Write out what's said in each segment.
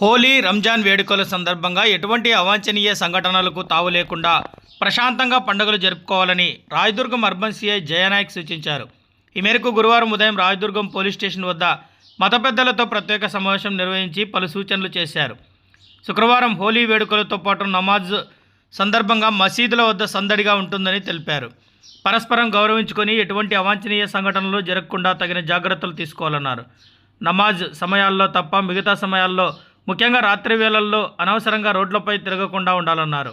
హోలీ రంజాన్ వేడుకల సందర్భంగా ఎటువంటి అవాంఛనీయ సంఘటనలకు తావు లేకుండా ప్రశాంతంగా పండుగలు జరుపుకోవాలని రాయదుర్గం అర్బన్ సీఐ జయనాయక్ సూచించారు. ఈ మేరకు గురువారం ఉదయం రాయదుర్గం పోలీస్ స్టేషన్ వద్ద మత పెద్దలతో ప్రత్యేక సమావేశం నిర్వహించి పలు సూచనలు చేశారు. శుక్రవారం హోలీ వేడుకలతో పాటు నమాజ్ సందర్భంగా మసీదుల వద్ద సందడిగా ఉంటుందని తెలిపారు. పరస్పరం గౌరవించుకొని ఎటువంటి అవాంఛనీయ సంఘటనలు జరగకుండా తగిన జాగ్రత్తలు తీసుకోవాలన్నారు. నమాజ్ సమయాల్లో తప్ప మిగతా సమయాల్లో ముఖ్యంగా రాత్రి వేళల్లో అనవసరంగా రోడ్లపై తిరగకుండా ఉండాలన్నారు.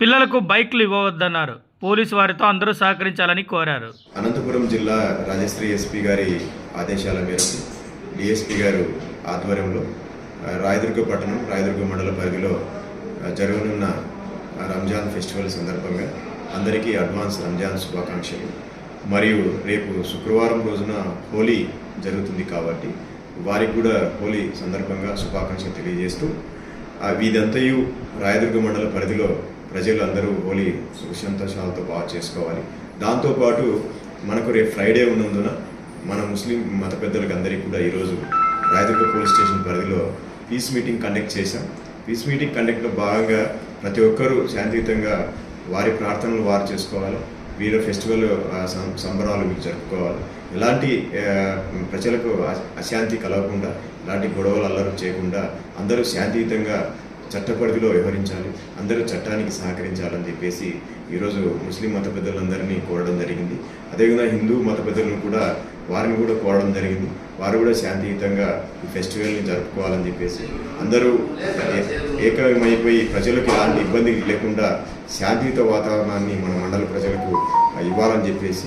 పిల్లలకు బైక్లు ఇవ్వవద్దన్నారు. పోలీసు వారితో అందరూ సహకరించాలని కోరారు. అనంతపురం జిల్లా రాజశ్రీ ఎస్పీ గారి ఆదేశాల మేరకు డిఎస్పీ గారు ఆధ్వర్యంలో రాయదుర్గ పట్టణం రాయదుర్గ మండల పరిధిలో జరగనున్న రంజాన్ ఫెస్టివల్ సందర్భంగా అందరికీ అడ్వాన్స్ రంజాన్ శుభాకాంక్షలు. మరియు రేపు శుక్రవారం రోజున హోలీ జరుగుతుంది కాబట్టి వారికి కూడా హోలీ సందర్భంగా శుభాకాంక్షలు తెలియజేస్తూ ఆ, వీదంతయు రాయదుర్గ మండల పరిధిలో ప్రజలు అందరూ హోలీ సుఖసంతోషాలతో బాగా చేసుకోవాలి. దాంతోపాటు మనకు రేపు ఫ్రైడే ఉన్నందున మన ముస్లిం మత పెద్దలకు అందరికీ కూడా ఈరోజు రాయదుర్గ పోలీస్ స్టేషన్ పరిధిలో పీస్ మీటింగ్ కండక్ట్ చేశాం. పీస్ మీటింగ్ కండక్ట్లో భాగంగా ప్రతి ఒక్కరూ శాంతియుతంగా వారి ప్రార్థనలు వారు చేసుకోవాలి. వీళ్ళ ఫెస్టివల్ ఆ, సంబరాలు జరుపుకోవాలి. ఎలాంటి ప్రజలకు అశాంతి కలగకుండా ఎలాంటి గొడవలు అల్లరు చేయకుండా అందరూ శాంతియుతంగా చట్ట పరిధిలో వ్యవహరించాలి అందరూ చట్టానికి సహకరించాలని చెప్పేసి ఈరోజు ముస్లిం మత పెద్దలందరినీ కోరడం జరిగింది. అదేవిధంగా హిందూ మత పెద్దలను కూడా వారిని కూడా కోరడం జరిగింది. వారు కూడా శాంతియుతంగా ఈ ఫెస్టివల్ని జరుపుకోవాలని చెప్పేసి. అందరూ ఏ- ఏకమైపోయి ప్రజలకు ఎలాంటి ఇబ్బంది లేకుండా శాంతియుత వాతావరణాన్ని మన మండల ప్రజలకు ఇవ్వాలని చెప్పేసి